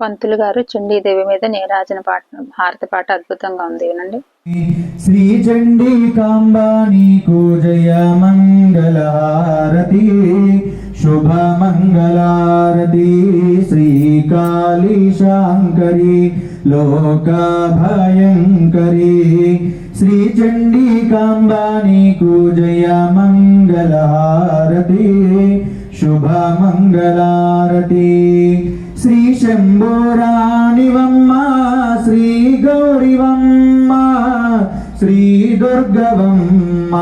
పంతులు గారు చండీదేవి మీద నీరాజన పాట హారతి పాట అద్భుతంగా ఉంది వినండి. శ్రీ చండీకాంబా నీకు జయ మంగళారతి శుభ మంగళారతి శ్రీ కాళీ శాంకరి లోక భయంకరి. శ్రీ చండీకాంబా నీకు జయ మంగళహారతి శుభ మంగళారతి. శ్రీ శంభోరాణివమ్మ శ్రీ గౌరివమ్మ శ్రీ దుర్గవమ్మ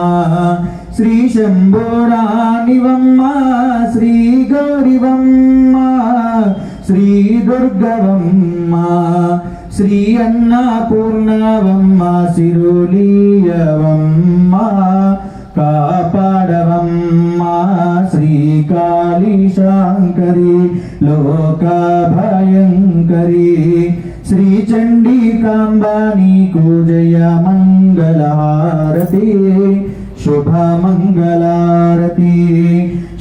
శ్రీ శంభోరాణివమ్మ శ్రీ గౌరివమ్మ శ్రీ దుర్గవమ్మ శ్రీ అన్నపూర్ణవమ్మ శిరులీయవమ్మ కా లోక భయంకరి శ్రీ చండీకాంబా నీకు జయ మంగళహారతి శుభ మంగళారతి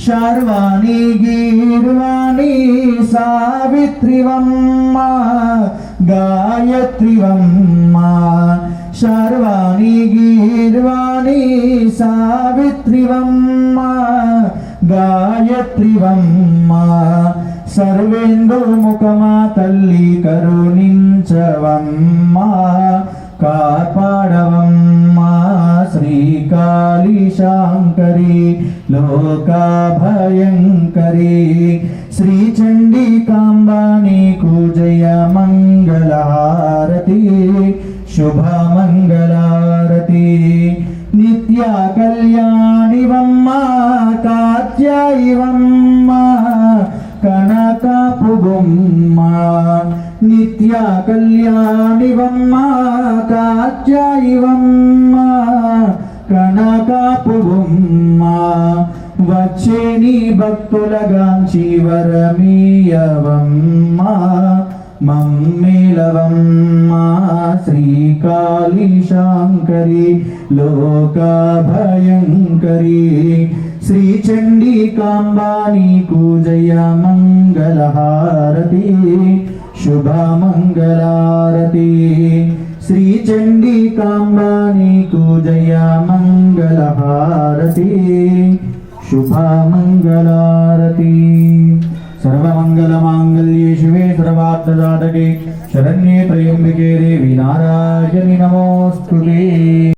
శార్వాణి గీర్వాణి సావిత్రివమ్మ గాయత్రివమ్మ శర్వాణి గీర్వాణి సావిత్రివమ్మ గాయత్రివమ్మ సర్వేందు ముఖమా తల్లి కరుణించవమ్మ కాపాడవమ్మ శ్రీకాళీ శాంకరి లోకా భయంకరి శ్రీ చండీకాంబా నీకు జయ మంగళహారతి శుభ మంగళారతి నిత్య కళ్యాణివమ్మా కనకపు నిత్య కళ్యాణివమ్మ కాత్యాయివమ్మ కనకపు వచ్చే నీ భక్తులగాంచి వరమీయవమ్మ మమ్మేలవమ్మ శ్రీకాళీ శాంకరి లోక భయంకరి శ్రీ చండీకాంబా నీకు జయ మంగళహారతి శుభ మంగళారతి శ్రీ సర్వమంగళమాంగళ్యే శివే సర్వార్థసాధకే శరణ్యే త్రయంబికే దేవి నారాయణి నమోస్తుతే